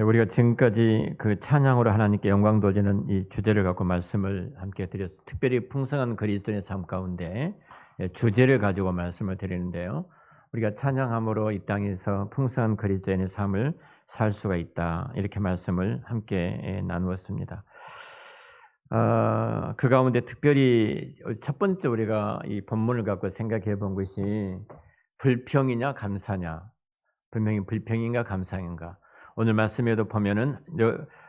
네, 우리가 지금까지 그 찬양으로 하나님께 영광 돌리는 이 주제를 갖고 말씀을 함께 드렸. 특별히 풍성한 그리스도의 삶 가운데 예, 주제를 가지고 말씀을 드리는데요. 우리가 찬양함으로 이 땅에서 풍성한 그리스도의 삶을 살 수가 있다 이렇게 말씀을 함께 예, 나누었습니다. 어, 그 가운데 특별히 첫 번째 우리가 이 본문을 갖고 생각해 본 것이 불평이냐 감사냐, 분명히 불평인가 감사인가. 오늘 말씀에도 보면은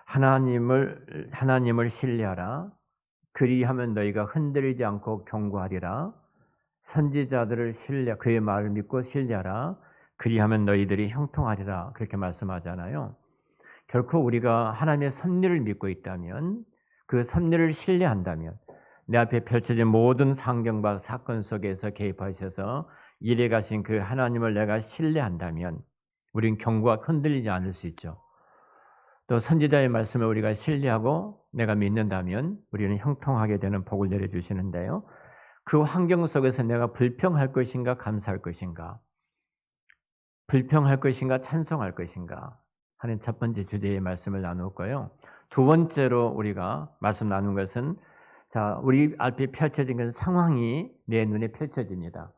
하나님을 하나님을 신뢰하라. 그리하면 너희가 흔들리지 않고 경고하리라. 선지자들을 신뢰 그의 말을 믿고 신뢰하라. 그리하면 너희들이 형통하리라. 그렇게 말씀하잖아요. 결코 우리가 하나님의 섭리를 믿고 있다면 그 섭리를 신뢰한다면 내 앞에 펼쳐진 모든 상경과 사건 속에서 개입하셔서 일해 가신 그 하나님을 내가 신뢰한다면 우린 경고가 흔들리지 않을 수 있죠. 또 선지자의 말씀을 우리가 신뢰하고 내가 믿는다면 우리는 형통하게 되는 복을 내려주시는데요. 그 환경 속에서 내가 불평할 것인가 감사할 것인가 불평할 것인가 찬송할 것인가 하는 첫 번째 주제의 말씀을 나누었고요. 두 번째로 우리가 말씀 나눈 것은 자, 우리 앞에 펼쳐진 건 상황이 내 눈에 펼쳐집니다.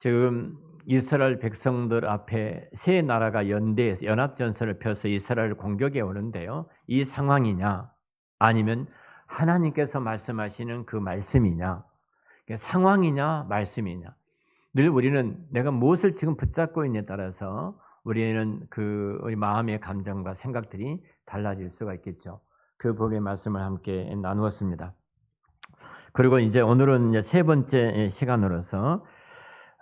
지금 이스라엘 백성들 앞에 세 나라가 연대해서 연합전선을 펴서 이스라엘을 공격해 오는데요. 이 상황이냐 아니면 하나님께서 말씀하시는 그 말씀이냐 상황이냐 말씀이냐 늘 우리는 내가 무엇을 지금 붙잡고 있냐에 따라서 우리는 그 우리 마음의 감정과 생각들이 달라질 수가 있겠죠. 그 부분의 말씀을 함께 나누었습니다. 그리고 이제 오늘은 이제 세 번째 시간으로서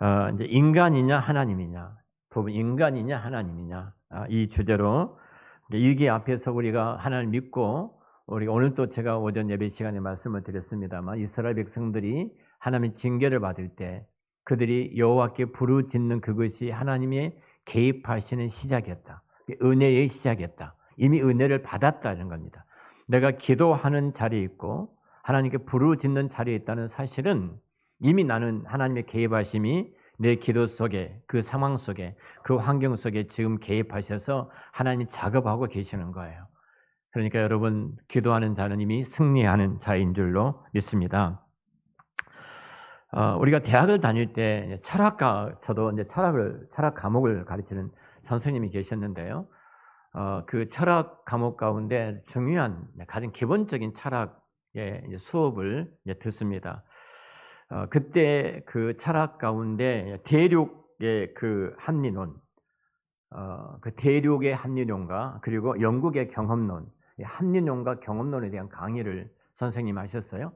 어 이제 인간이냐 하나님이냐 부분 인간이냐 하나님이냐 아, 이 주제로 이게 앞에서 우리가 하나님 믿고 우리 오늘 또 제가 오전 예배 시간에 말씀을 드렸습니다만 이스라엘 백성들이 하나님의 징계를 받을 때 그들이 여호와께 부르짖는 그것이 하나님의 개입하시는 시작이었다. 은혜의 시작이었다. 이미 은혜를 받았다는 겁니다. 내가 기도하는 자리에 있고 하나님께 부르짖는 자리에 있다는 사실은 이미 나는 하나님의 개입하심이 내 기도 속에 그 상황 속에 그 환경 속에 지금 개입하셔서 하나님이 작업하고 계시는 거예요. 그러니까 여러분 기도하는 자는 이미 승리하는 자인 줄로 믿습니다. 어, 우리가 대학을 다닐 때 철학과 저도 이제 철학을 철학 과목을 가르치는 선생님이 계셨는데요. 어, 그 철학 과목 가운데 중요한 가장 기본적인 철학의 수업을 듣습니다. 어, 그때 그 철학 가운데 대륙의 그 합리론, 어, 그 대륙의 합리론과 그리고 영국의 경험론, 합리론과 경험론에 대한 강의를 선생님 하셨어요.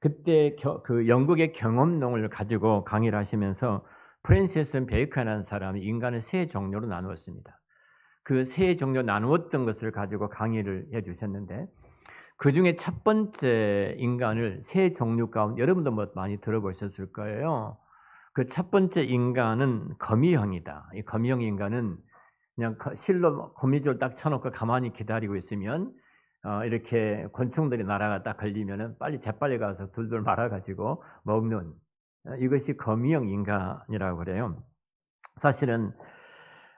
그때 겨, 그 영국의 경험론을 가지고 강의를 하시면서 프랜시스 베이컨이라는 사람이 인간을 세 종류로 나누었습니다. 그 세 종류 나누었던 것을 가지고 강의를 해주셨는데 그 중에 첫 번째 인간을 세 종류 가운데 여러분도 뭐 많이 들어보셨을 거예요. 그 첫 번째 인간은 거미형이다. 이 거미형 인간은 그냥 실로 거미줄 딱 쳐놓고 가만히 기다리고 있으면 어, 이렇게 곤충들이 날아가 딱 걸리면은 빨리 재빨리 가서 둘둘 말아가지고 먹는 어, 이것이 거미형 인간이라고 그래요. 사실은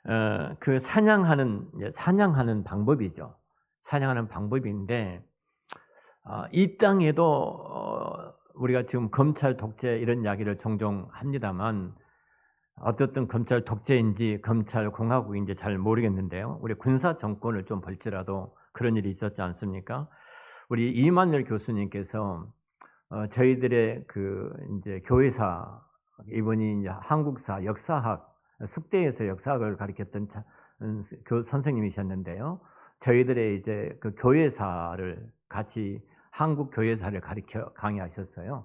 어, 그 사냥하는 사냥하는 방법이죠. 사냥하는 방법인데 어, 이 땅에도 어, 우리가 지금 검찰 독재 이런 이야기를 종종 합니다만 어떻든 검찰 독재인지 검찰 공화국인지 잘 모르겠는데요. 우리 군사 정권을 좀 볼지라도 그런 일이 있었지 않습니까? 우리 이만열 교수님께서 어, 저희들의 그 이제 교회사 이분이 이제 한국사 역사학 숙대에서 역사학을 가르쳤던 음, 교 선생님이셨는데요. 저희들의 이제 그 교회사를 같이 한국 교회사를 가르쳐 강의하셨어요.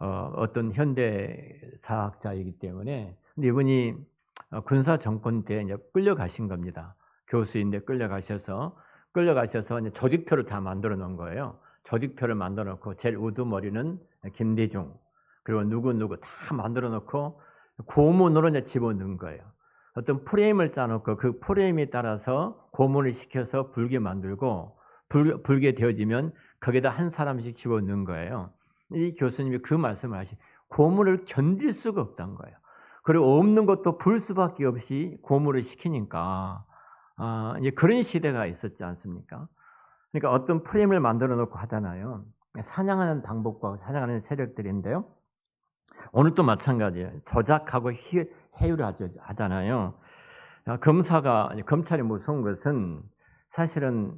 어, 어떤 현대 사학자이기 때문에 근데 이분이 어, 군사 정권 때 이제 끌려가신 겁니다. 교수인데 끌려가셔서 끌려가셔서 이제 조직표를 다 만들어 놓은 거예요. 조직표를 만들어 놓고 제일 우두머리는 김대중 그리고 누구 누구 다 만들어 놓고 고문으로 이제 집어넣은 거예요. 어떤 프레임을 짜놓고 그 프레임에 따라서 고문을 시켜서 불게 만들고 불, 불게 되어지면 거기다 한 사람씩 집어넣은 거예요. 이 교수님이 그 말씀을 하시 고문을 견딜 수가 없다는 거예요. 그리고 없는 것도 불 수밖에 없이 고문을 시키니까 아, 이제 그런 시대가 있었지 않습니까? 그러니까 어떤 프레임을 만들어 놓고 하잖아요. 사냥하는 방법과 사냥하는 세력들인데요. 오늘도 마찬가지예요. 조작하고 해유를 하잖아요. 아, 검사가 검찰이 무서운 것은 사실은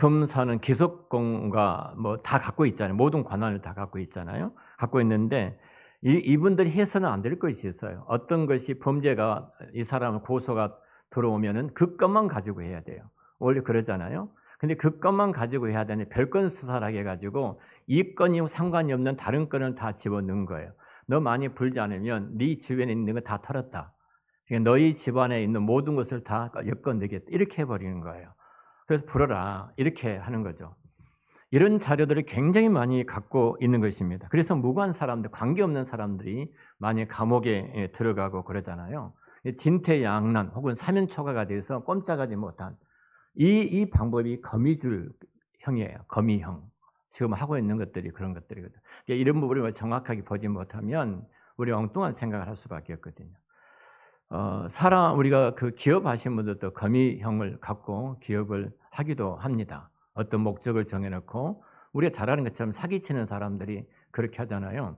검사는 기소권과 뭐 다 갖고 있잖아요. 모든 권한을 다 갖고 있잖아요. 갖고 있는데 이, 이분들이 해서는 안 될 것이 있어요. 어떤 것이 범죄가 이 사람을 고소가 들어오면은 그 것만 가지고 해야 돼요. 원래 그러잖아요. 근데 그 것만 가지고 해야 되는 별건 수사를 하게 해가지고 이 건이 상관이 없는 다른 건을 다 집어넣은 거예요. 너 많이 불지 않으면 네 주변에 있는 거 다 털었다. 그러니까 너희 집안에 있는 모든 것을 다 엮어내겠다. 이렇게 해버리는 거예요. 그래서 불어라. 이렇게 하는 거죠. 이런 자료들을 굉장히 많이 갖고 있는 것입니다. 그래서 무관 사람들, 관계없는 사람들이 많이 감옥에 들어가고 그러잖아요. 진퇴양난 혹은 사면초가가 돼서 꼼짝하지 못한 이, 이 방법이 거미줄형이에요. 거미형. 지금 하고 있는 것들이 그런 것들이거든요. 그러니까 이런 부분을 정확하게 보지 못하면 우리 엉뚱한 생각을 할 수밖에 없거든요. 어, 사람 우리가 그 기업하신 분들도 거미형을 갖고 기업을 하기도 합니다. 어떤 목적을 정해놓고 우리가 잘 아는 것처럼 사기치는 사람들이 그렇게 하잖아요.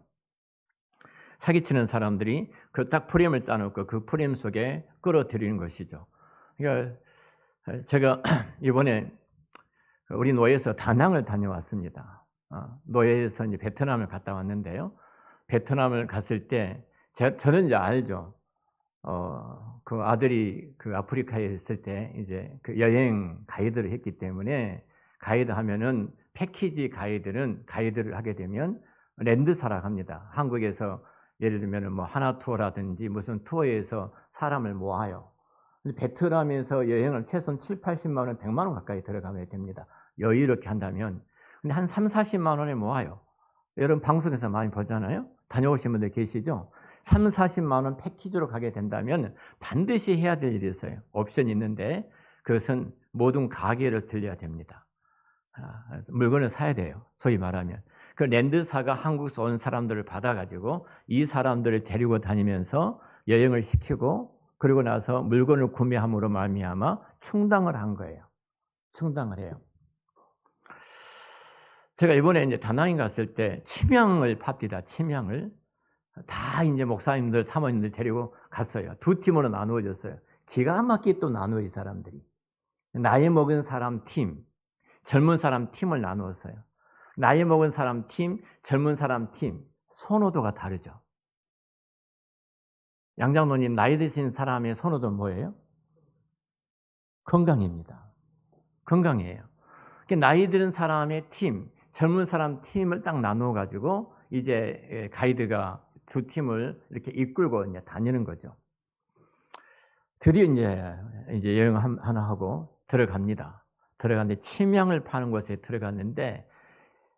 사기치는 사람들이 그 딱 프레임을 짜놓고 그 프레임 속에 끌어들이는 것이죠. 그러니까 제가 이번에 우리 노예에서 다낭을 다녀왔습니다. 어, 노예에서 이제 베트남을 갔다 왔는데요. 베트남을 갔을 때 제, 저는 이제 알죠. 어, 그 아들이 그 아프리카에 있을 때 이제 그 여행 가이드를 했기 때문에 가이드 하면은 패키지 가이드는 가이드를 하게 되면 랜드사라 합니다. 한국에서 예를 들면 뭐 하나 투어라든지 무슨 투어에서 사람을 모아요. 베트남에서 여행을 최소한 7, 80만 원, 100만 원 가까이 들어가면 됩니다. 여유롭게 한다면. 근데 한 3, 40만 원에 모아요. 여러분 방송에서 많이 보잖아요. 다녀오신 분들 계시죠? 3, 40만 원 패키지로 가게 된다면 반드시 해야 될 일이 있어요. 옵션이 있는데 그것은 모든 가게를 들려야 됩니다. 아, 물건을 사야 돼요. 소위 말하면. 그 랜드사가 한국에서 온 사람들을 받아가지고 이 사람들을 데리고 다니면서 여행을 시키고 그리고 나서 물건을 구매함으로 말미암아 충당을 한 거예요. 충당을 해요. 제가 이번에 이제 다낭에 갔을 때 침향을 팝디다. 침향을 다 이제 목사님들, 사모님들 데리고 갔어요. 두 팀으로 나누어졌어요. 기가 막히게 또 나누어 이 사람들이. 나이 먹은 사람 팀, 젊은 사람 팀을 나누었어요. 나이 먹은 사람 팀, 젊은 사람 팀, 선호도가 다르죠. 양장로님, 나이 드신 사람의 선호도는 뭐예요? 건강입니다. 건강이에요. 나이 드는 사람의 팀, 젊은 사람 팀을 딱 나누어 가지고 이제 가이드가 두 팀을 이렇게 이끌고 이제 다니는 거죠. 드디어 이제 이제 여행 하나 하고 들어갑니다. 들어갔는데 침향을 파는 곳에 들어갔는데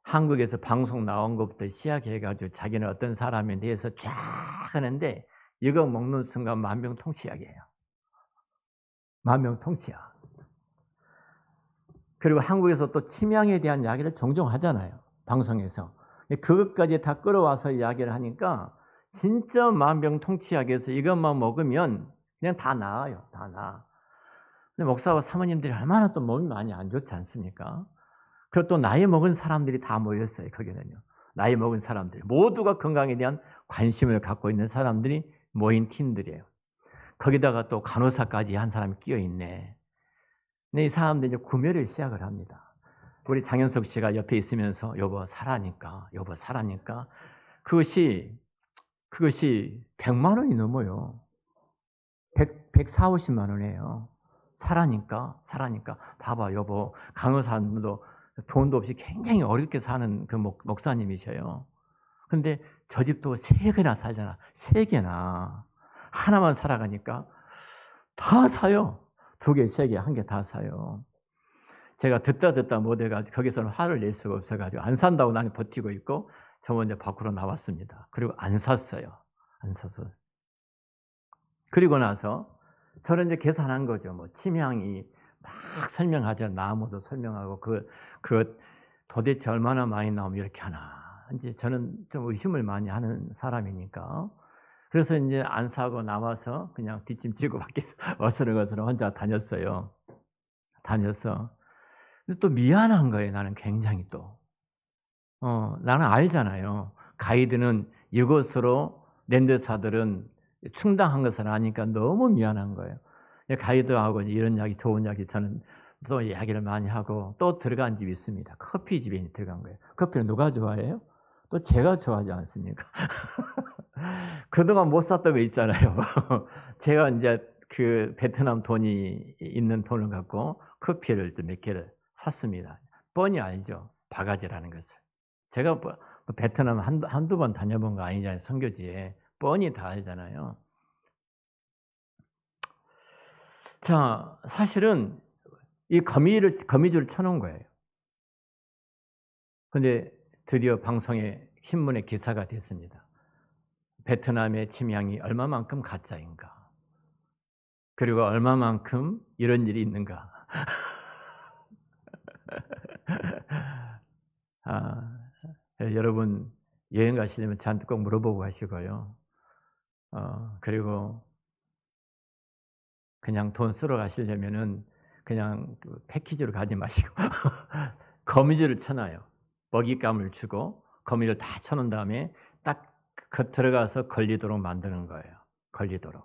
한국에서 방송 나온 것부터 시작해가지고 자기는 어떤 사람에 대해서 쫙 하는데 이거 먹는 순간 만병통치약이에요. 만병통치약. 그리고 한국에서 또 침향에 대한 이야기를 종종 하잖아요. 방송에서. 그것까지 다 끌어와서 이야기를 하니까 진짜 만병통치약에서 이것만 먹으면 그냥 다 나아요. 다 나아. 근데 목사와 사모님들이 얼마나 또 몸이 많이 안 좋지 않습니까? 그리고 또 나이 먹은 사람들이 다 모였어요. 거기는요. 나이 먹은 사람들. 모두가 건강에 대한 관심을 갖고 있는 사람들이 모인 팀들이에요. 거기다가 또 간호사까지 한 사람이 끼어 있네. 근데 이 사람들이 이제 구매를 시작을 합니다. 우리 장현석 씨가 옆에 있으면서 여보 사라니까, 여보 사라니까. 그것이 그것이 100만 원이 넘어요. 100, 140, 50만 원이에요. 사라니까, 사라니까. 봐봐, 여보. 간호사님도 돈도 없이 굉장히 어렵게 사는 그 목, 목사님이셔요. 근데 저 집도 세 개나 살잖아. 세 개나. 하나만 살아가니까 다 사요. 두 개, 세 개, 한 개 다 사요. 제가 듣다 듣다 못해가지고 거기서는 화를 낼 수가 없어가지고 안 산다고 나는 버티고 있고 저 먼저 밖으로 나왔습니다. 그리고 안 샀어요. 안 사서. 그리고 나서 저는 이제 계산한 거죠. 뭐 침향이 막 설명하죠. 나무도 설명하고 그, 그 도대체 얼마나 많이 나오면 이렇게 하나. 이제 저는 좀 의심을 많이 하는 사람이니까. 그래서 이제 안 사고 나와서 그냥 뒷짐 지고 밖에서 어스렁어스렁 혼자 다녔어요. 다녔어. 또 미안한 거예요. 나는 굉장히 또. 어, 나는 알잖아요. 가이드는 이것으로 랜드사들은 충당한 것을 아니까 너무 미안한 거예요. 가이드하고 이런 이야기, 좋은 이야기 저는 또 이야기를 많이 하고 또 들어간 집이 있습니다. 커피집에 들어간 거예요. 커피를 누가 좋아해요? 또 제가 좋아하지 않습니까? 그동안 못 샀던 거 있잖아요. 제가 이제 그 베트남 돈이 있는 돈을 갖고 커피를 몇 개를 샀습니다. 뻔히 알죠. 바가지라는 것을. 제가 뭐 베트남 한두, 한두 번 다녀본 거 아니잖아요. 선교지에. 뻔히 다 알잖아요. 자, 사실은 이 거미를, 거미줄을 쳐놓은 거예요. 근데 드디어 방송에, 신문에 기사가 됐습니다. 베트남의 침향이 얼마만큼 가짜인가. 그리고 얼마만큼 이런 일이 있는가. 아, 여러분 여행 가시려면 저한테 꼭 물어보고 가시고요. 어, 그리고 그냥 돈 쓰러 가시려면은 그냥 그 패키지로 가지 마시고 거미줄을 쳐놔요. 먹잇감을 주고 거미를 다 쳐놓은 다음에 딱 그 들어가서 걸리도록 만드는 거예요. 걸리도록.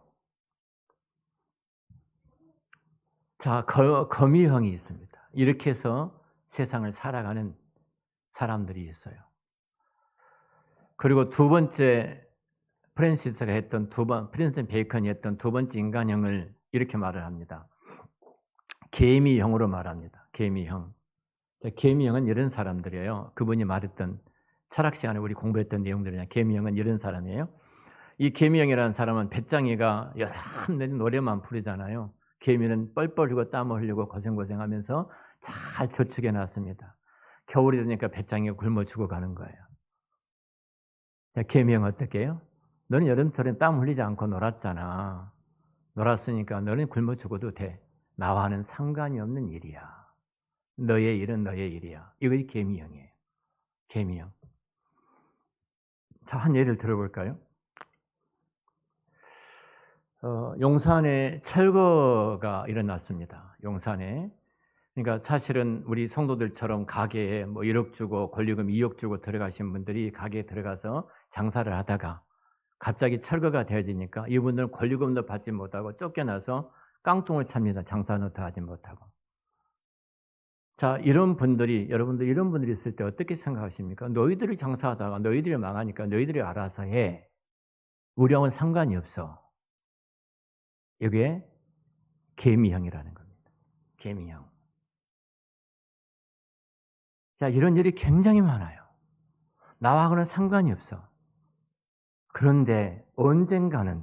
자, 거, 거미형이 있습니다. 이렇게 해서 세상을 살아가는 사람들이 있어요. 그리고 두 번째 프랜시스가 했던 두 번, 프린스 베이컨이 했던 두 번째 인간형을 이렇게 말을 합니다. 개미형으로 말합니다. 개미형. 개미형은 이런 사람들이에요. 그분이 말했던 철학 시간에 우리 공부했던 내용들이냐. 개미형은 이런 사람이에요. 이 개미형이라는 사람은 배짱이가 여러 노래만 부르잖아요. 개미는 뻘뻘 흘고 땀을 흘리고 고생고생하면서 잘 저축해 놨습니다. 겨울이 되니까 배짱이가 굶어 죽어가는 거예요. 자, 개미형 어떻게 해요? 너는 여름철에 땀 흘리지 않고 놀았잖아. 놀았으니까 너는 굶어 죽어도 돼. 나와는 상관이 없는 일이야. 너의 일은 너의 일이야. 이것이 개미형이에요. 개미형. 자, 한 예를 들어볼까요? 어, 용산에 철거가 일어났습니다. 용산에. 그러니까 사실은 우리 성도들처럼 가게에 뭐 1억 주고 권리금 2억 주고 들어가신 분들이 가게에 들어가서 장사를 하다가 갑자기 철거가 되어지니까 이분들은 권리금도 받지 못하고 쫓겨나서 깡통을 찹니다. 장사는 더 하지 못하고. 자, 이런 분들이, 여러분들 이런 분들이 있을 때 어떻게 생각하십니까? 너희들이 장사하다가 너희들이 망하니까 너희들이 알아서 해. 우리하고는 상관이 없어. 이게 개미형이라는 겁니다. 개미형. 자, 이런 일이 굉장히 많아요. 나하고는 상관이 없어. 그런데 언젠가는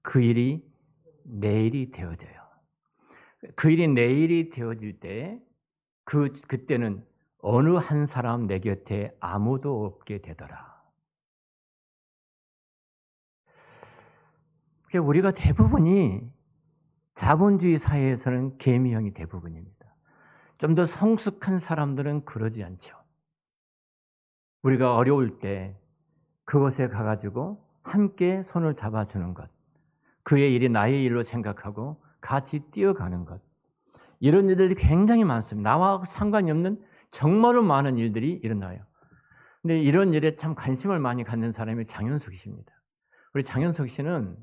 그 일이 내일이 되어져요. 그 일이 내일이 되어질 때, 그, 그때는 어느 한 사람 내 곁에 아무도 없게 되더라. 우리가 대부분이 자본주의 사회에서는 개미형이 대부분입니다. 좀 더 성숙한 사람들은 그러지 않죠. 우리가 어려울 때 그것에 가가지고 함께 손을 잡아주는 것. 그의 일이 나의 일로 생각하고 같이 뛰어가는 것. 이런 일들이 굉장히 많습니다. 나와 상관이 없는 정말로 많은 일들이 일어나요. 근데 이런 일에 참 관심을 많이 갖는 사람이 장현숙 씨입니다. 우리 장현숙 씨는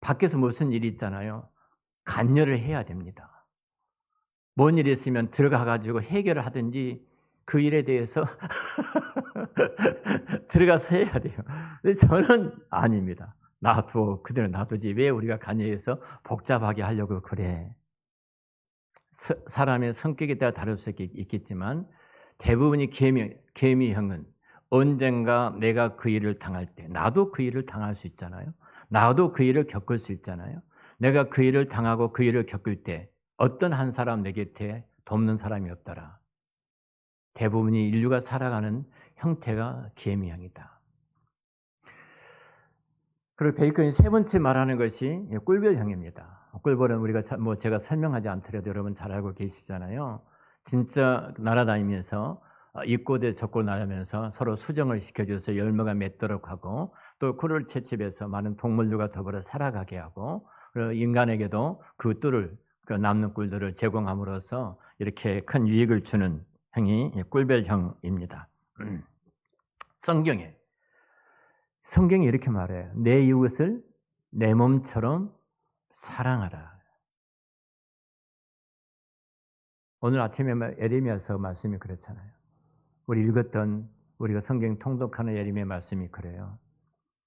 밖에서 무슨 일이 있잖아요. 간여를 해야 됩니다. 뭔 일이 있으면 들어가가지고 해결을 하든지 그 일에 대해서 들어가서 해야 돼요. 근데 저는 아닙니다. 놔둬. 그대로 놔두지. 왜 우리가 간여해서 복잡하게 하려고 그래. 사람의 성격에 따라 다를 수 있겠지만 대부분이 개미, 개미형은 언젠가 내가 그 일을 당할 때 나도 그 일을 당할 수 있잖아요. 나도 그 일을 겪을 수 있잖아요. 내가 그 일을 당하고 그 일을 겪을 때 어떤 한 사람 내 곁에 돕는 사람이 없더라. 대부분이 인류가 살아가는 형태가 개미형이다. 그리고 베이컨이 세 번째 말하는 것이 꿀벌형입니다. 꿀벌은 우리가 뭐 제가 설명하지 않더라도 여러분 잘 알고 계시잖아요. 진짜 날아다니면서 이곳에 저곳 나가면서 서로 수정을 시켜줘서 열매가 맺도록 하고 또 꿀을 채집해서 많은 동물들과 더불어 살아가게 하고 인간에게도 그 뜰을 그 남는 꿀들을 제공함으로써 이렇게 큰 유익을 주는 행위 꿀별형입니다. 음. 성경에 성경이 이렇게 말해요. 내 이웃을 내 몸처럼 사랑하라. 오늘 아침에 에레미야서 말씀이 그렇잖아요. 우리 읽었던 우리가 성경 통독하는 예림의 말씀이 그래요.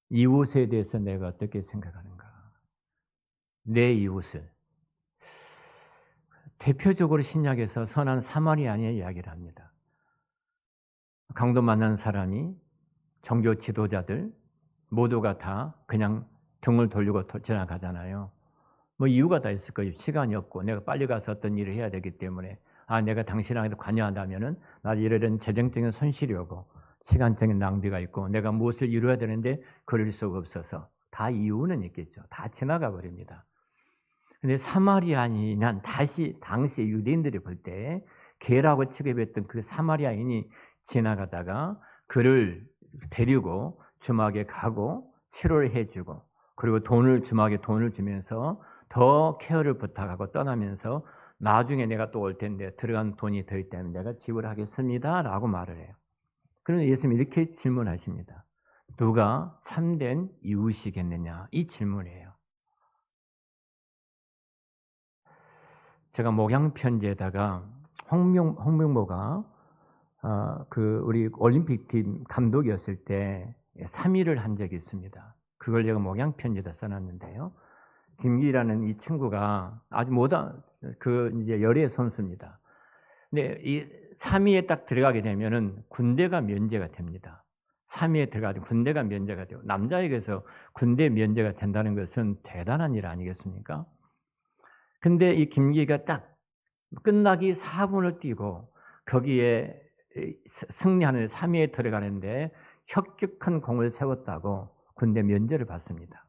이웃에 대해서 내가 어떻게 생각하는가? 내 이웃을 대표적으로 신약에서 선한 사마리아인의 이야기를 합니다. 강도 만난 사람이 종교 지도자들 모두가 다 그냥 등을 돌리고 지나가잖아요. 뭐 이유가 다 있을 거예요. 시간이 없고 내가 빨리 가서 어떤 일을 해야 되기 때문에 아 내가 당신에게 관여한다면은 나 이러한 재정적인 손실이 오고 시간적인 낭비가 있고 내가 무엇을 이루어야 되는데 그럴 수가 없어서 다 이유는 있겠죠. 다 지나가 버립니다. 근데 사마리아인은 다시 당시 유대인들이 볼 때 개라고 취급했던 그 사마리아인이 지나가다가 그를 데리고 주막에 가고 치료를 해주고 그리고 돈을 주막에 돈을 주면서 더 케어를 부탁하고 떠나면서 나중에 내가 또 올 텐데 들어간 돈이 더 있다면 내가 지불하겠습니다. 라고 말을 해요. 그런데 예수님이 이렇게 질문하십니다. 누가 참된 이웃이겠느냐? 이 질문이에요. 제가 목양 편지에다가 홍명, 홍명보가 어, 그 우리 올림픽 팀 감독이었을 때 3위를 한 적이 있습니다. 그걸 제가 목양 편지에다 써놨는데요. 김기라는 이 친구가 아주 모다 그 이제 열애 선수입니다. 근데 이 3위에 딱 들어가게 되면은 군대가 면제가 됩니다. 3위에 들어가도 군대가 면제가 되고 남자에게서 군대 면제가 된다는 것은 대단한 일 아니겠습니까? 근데 이 김기가 딱 끝나기 4분을 뛰고 거기에 승리하는 3위에 들어가는데 혁격한 공을 세웠다고 군대 면제를 받습니다.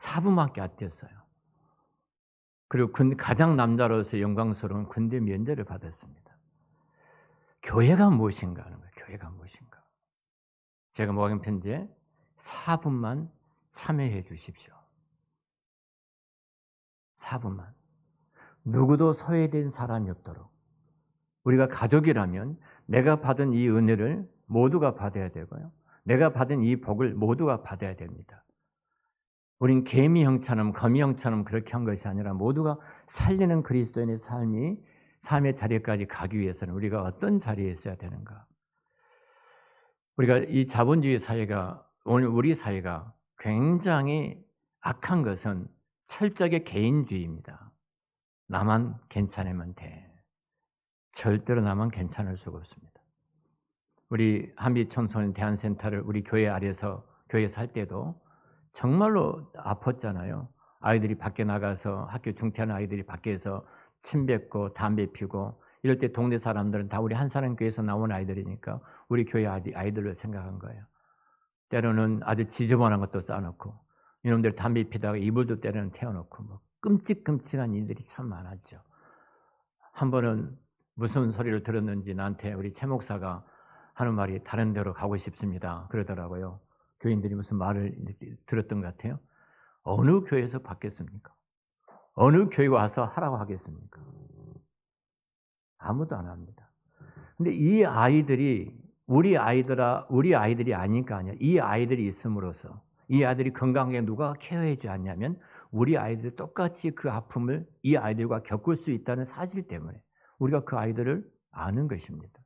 4분밖에 안 뛰었어요. 그리고 군, 가장 남자로서 영광스러운 군대 면제를 받았습니다. 교회가 무엇인가 하는 거예요. 교회가 무엇인가. 제가 목양 편지에 4분만 참여해 주십시오. 4분만. 누구도 소외된 사람이 없도록. 우리가 가족이라면 내가 받은 이 은혜를 모두가 받아야 되고요. 내가 받은 이 복을 모두가 받아야 됩니다. 우린 개미 형처럼 거미 형처럼 그렇게 한 것이 아니라 모두가 살리는 그리스도인의 삶이 삶의 자리까지 가기 위해서는 우리가 어떤 자리에 있어야 되는가? 우리가 이 자본주의 사회가 오늘 우리 사회가 굉장히 악한 것은 철저하게 개인주의입니다. 나만 괜찮으면 돼. 절대로 나만 괜찮을 수가 없습니다. 우리 한빛 청소년 대안센터를 우리 교회 아래서 교회에서 할 때도 정말로 아팠잖아요. 아이들이 밖에 나가서 학교 중퇴하는 아이들이 밖에서 침 뱉고 담배 피고 이럴 때 동네 사람들은 다 우리 한사람 교회에서 나온 아이들이니까 우리 교회 아이들로 생각한 거예요. 때로는 아주 지저분한 것도 쌓아놓고 이놈들 담배 피다가 이불도 때로는 태워놓고 뭐 끔찍끔찍한 일들이 참 많았죠. 한 번은 무슨 소리를 들었는지 나한테 우리 최 목사가 하는 말이 다른 데로 가고 싶습니다. 그러더라고요. 교인들이 무슨 말을 들었던 것 같아요. 어느 교회에서 받겠습니까? 어느 교회 와서 하라고 하겠습니까? 아무도 안 합니다. 근데 이 아이들이 우리 아이들아 우리 아이들이 아니까 아니야. 이 아이들이 있음으로써 이 아이들이 건강하게 누가 케어해 주지 않냐면 우리 아이들이 똑같이 그 아픔을 이 아이들과 겪을 수 있다는 사실 때문에 우리가 그 아이들을 아는 것입니다.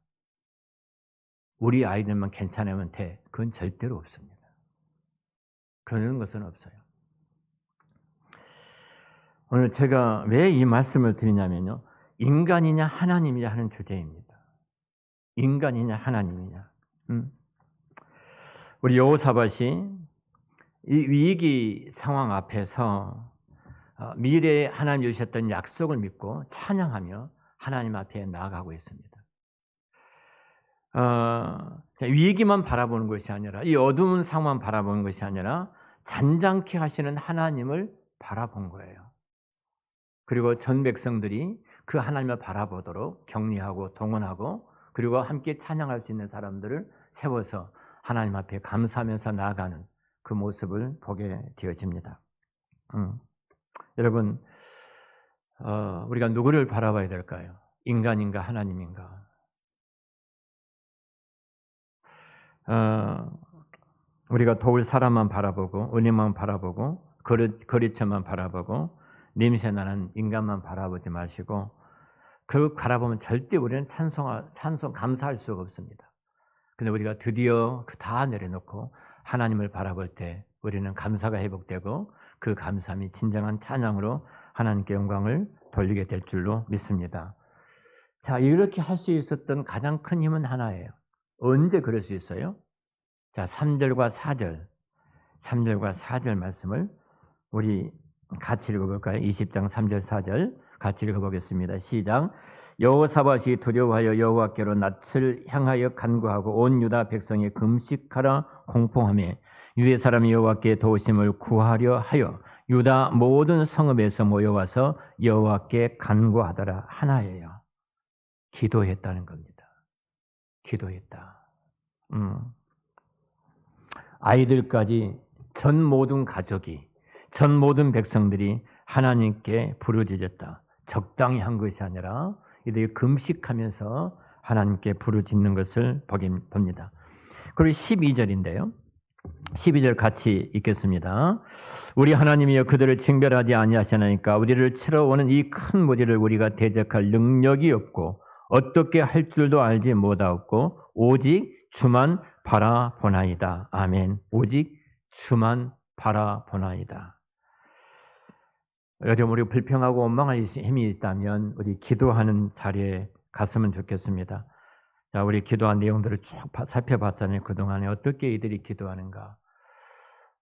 우리 아이들만 괜찮으면 돼. 그건 절대로 없습니다. 그런 것은 없어요. 오늘 제가 왜 이 말씀을 드리냐면요. 인간이냐 하나님이냐 하는 주제입니다. 인간이냐 하나님이냐. 음. 우리 여호사밧이 이 위기 상황 앞에서 어, 미래에 하나님 주셨던 약속을 믿고 찬양하며 하나님 앞에 나아가고 있습니다. 어, 위기만 바라보는 것이 아니라 이 어두운 상황만 바라보는 것이 아니라 잔잔케 하시는 하나님을 바라본 거예요. 그리고 전 백성들이 그 하나님을 바라보도록 격려하고 동원하고 그리고 함께 찬양할 수 있는 사람들을 세워서 하나님 앞에 감사하면서 나아가는 그 모습을 보게 되어집니다. 음. 여러분, 어, 우리가 누구를 바라봐야 될까요? 인간인가 하나님인가? 어, 우리가 도울 사람만 바라보고 은혜만 바라보고 거리, 거리처만 바라보고 냄새나는 인간만 바라보지 마시고 그 바라보면 절대 우리는 찬송, 찬송 감사할 수가 없습니다. 근데 우리가 드디어 그 다 내려놓고 하나님을 바라볼 때 우리는 감사가 회복되고 그 감사함이 진정한 찬양으로 하나님께 영광을 돌리게 될 줄로 믿습니다. 자, 이렇게 할 수 있었던 가장 큰 힘은 하나예요. 언제 그럴 수 있어요? 자, 3절과 4절. 3절과 4절 말씀을 우리 같이 읽어볼까요? 20장 3절 4절 같이 읽어보겠습니다. 시작. 여호사밧이 두려워하여 여호와께로 낯을 향하여 간구하고 온 유다 백성이 금식하라 공포하며 유대 사람이 여호와께 도우심을 구하려 하여 유다 모든 성읍에서 모여와서 여호와께 간구하더라 하나예요. 기도했다는 겁니다. 기도했다. 음. 아이들까지 전 모든 가족이 전 모든 백성들이 하나님께 부르짖었다. 적당히 한 것이 아니라 이들이 금식하면서 하나님께 부르짖는 것을 봅니다. 그리고 12절인데요. 12절 같이 읽겠습니다. 우리 하나님이여 그들을 징별하지 아니하시나니까 우리를 치러 오는 이 큰 무리를 우리가 대적할 능력이 없고 어떻게 할 줄도 알지 못하고 오직 주만 바라보나이다. 아멘. 오직 주만 바라보나이다. 우리 불평하고 원망할 힘이 있다면 우리 기도하는 자리에 갔으면 좋겠습니다. 자, 우리 기도한 내용들을 쭉 살펴봤잖아요. 그동안에 어떻게 이들이 기도하는가.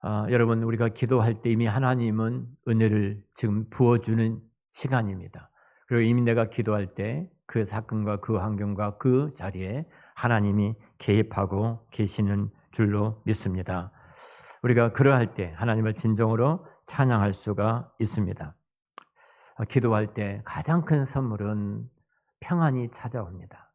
아, 여러분, 우리가 기도할 때 이미 하나님은 은혜를 지금 부어주는 시간입니다. 그리고 이미 내가 기도할 때 그 사건과 그 환경과 그 자리에 하나님이 개입하고 계시는 줄로 믿습니다. 우리가 그러할 때 하나님을 진정으로 찬양할 수가 있습니다. 어, 기도할 때 가장 큰 선물은 평안이 찾아옵니다.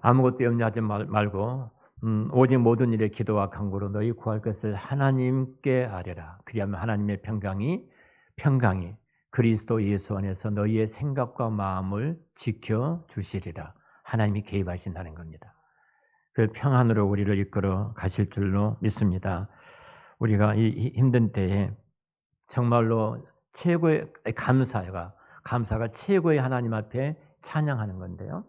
아무것도 염려하지 말고 음, 오직 모든 일에 기도와 간구로 너희 구할 것을 하나님께 아뢰라. 그리하면 하나님의 평강이 평강이 그리스도 예수 안에서 너희의 생각과 마음을 지켜 주시리라. 하나님이 개입하신다는 겁니다. 그 평안으로 우리를 이끌어 가실 줄로 믿습니다. 우리가 이 힘든 때에 정말로 최고의 감사가 감사가 최고의 하나님 앞에 찬양하는 건데요.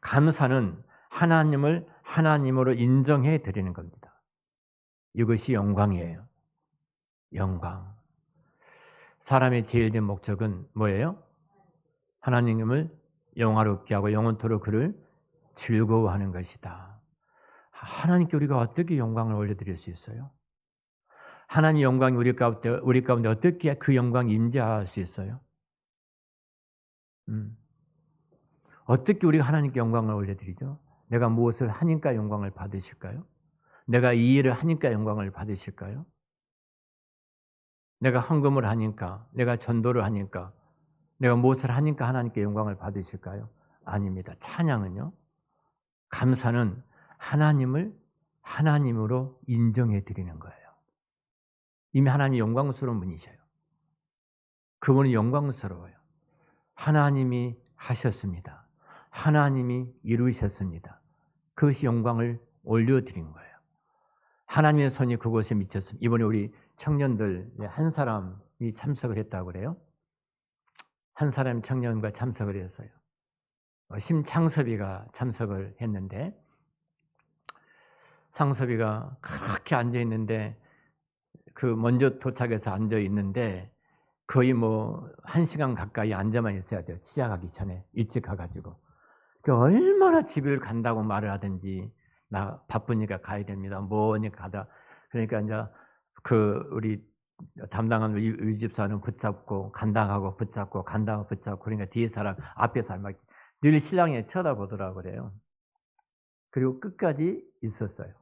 감사는 하나님을 하나님으로 인정해 드리는 겁니다. 이것이 영광이에요. 영광. 사람의 제일 된 목적은 뭐예요? 하나님을 영화롭게 하고 영원토록 그를 즐거워하는 것이다. 하나님께 우리가 어떻게 영광을 올려드릴 수 있어요? 하나님 영광이 우리 가운데, 우리 가운데 어떻게 그 영광이 임재할 수 있어요? 음. 어떻게 우리가 하나님께 영광을 올려드리죠? 내가 무엇을 하니까 영광을 받으실까요? 내가 이 일을 하니까 영광을 받으실까요? 내가 헌금을 하니까, 내가 전도를 하니까, 내가 무엇을 하니까 하나님께 영광을 받으실까요? 아닙니다. 찬양은요, 감사는 하나님을 하나님으로 인정해 드리는 거예요. 이미 하나님이 영광스러운 분이셔요. 그분이 영광스러워요. 하나님이 하셨습니다. 하나님이 이루셨습니다. 그것이 영광을 올려드린 거예요. 하나님의 손이 그곳에 미쳤습니다. 이번에 우리 청년들 한 사람이 참석을 했다고 그래요. 한 사람 청년과 참석을 했어요. 어, 심창섭이가 참석을 했는데 상섭이가 그렇게 앉아 있는데 그 먼저 도착해서 앉아 있는데 거의 뭐 한 시간 가까이 앉아만 있어야 돼요. 시작하기 전에 일찍 가가지고 그 얼마나 집을 간다고 말을 하든지 나 바쁘니까 가야 됩니다. 뭐니 가다 그러니까 이제 그 우리 담당한 우리 집사는 붙잡고 간다하고 붙잡고 간다하고 붙잡고 그러니까 뒤에 사람 앞에 사람 막 늘 신랑이 쳐다보더라고 그래요. 그리고 끝까지 있었어요.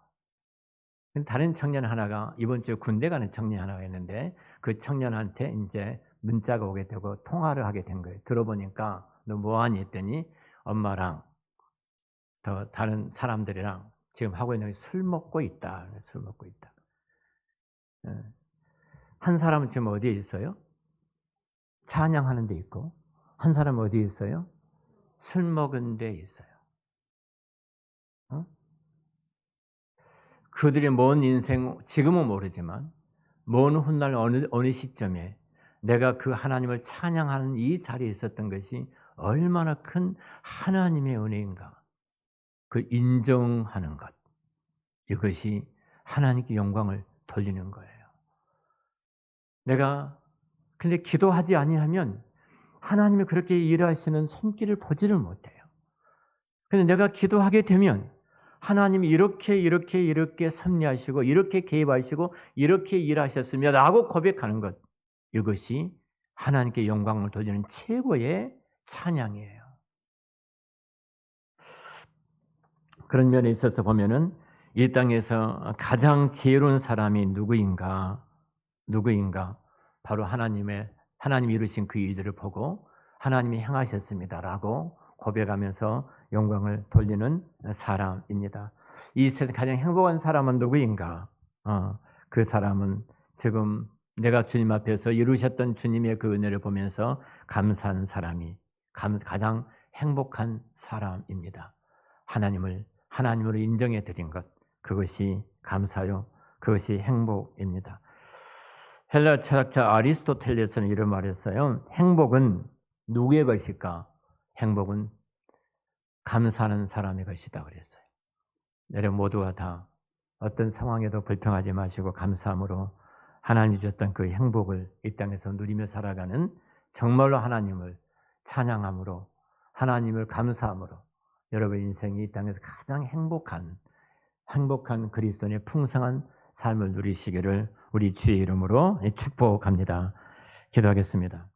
다른 청년 하나가 이번 주에 군대 가는 청년 하나가 있는데 그 청년한테 이제 문자가 오게 되고 통화를 하게 된 거예요. 들어보니까 너 뭐하니 했더니 엄마랑 더 다른 사람들이랑 지금 하고 있는 게 술 먹고 있다. 술 먹고 있다. 예. 한 사람은 지금 어디에 있어요? 찬양하는 데 있고 한 사람은 어디에 있어요? 술 먹은 데 있어요. 어? 그들의 먼 인생 지금은 모르지만 먼 훗날 어느 어느 시점에 내가 그 하나님을 찬양하는 이 자리에 있었던 것이 얼마나 큰 하나님의 은혜인가. 그 인정하는 것. 이것이 하나님께 영광을 돌리는 거예요. 내가 근데 기도하지 아니하면 하나님이 그렇게 일하시는 손길을 보지를 못해요. 근데 내가 기도하게 되면 하나님이 이렇게 이렇게 이렇게 섭리하시고 이렇게 개입하시고 이렇게 일하셨으며라고 고백하는 것 이것이 하나님께 영광을 돌리는 최고의 찬양이에요. 그런 면에 있어서 보면은 이 땅에서 가장 지혜로운 사람이 누구인가? 누구인가? 바로 하나님의 하나님 이루신 그 일들을 보고 하나님이 행하셨습니다라고 고백하면서 영광을 돌리는 사람입니다. 이 세상 가장 행복한 사람은 누구인가? 어, 그 사람은 지금 내가 주님 앞에서 이루셨던 주님의 그 은혜를 보면서 감사한 사람이 가장 행복한 사람입니다. 하나님을 하나님으로 인정해 드린 것 그것이 감사요. 그것이 행복입니다. 헬라 철학자 아리스토텔레스는 이런 말했어요. 행복은 누구의 것일까? 행복은 감사하는 사람의 것이다 그랬어요. 여러분 모두가 다 어떤 상황에도 불평하지 마시고 감사함으로 하나님 주셨던 그 행복을 이 땅에서 누리며 살아가는 정말로 하나님을 찬양함으로 하나님을 감사함으로 여러분 인생이 이 땅에서 가장 행복한 행복한 그리스도인의 풍성한 삶을 누리시기를 우리 주의 이름으로 축복합니다. 기도하겠습니다.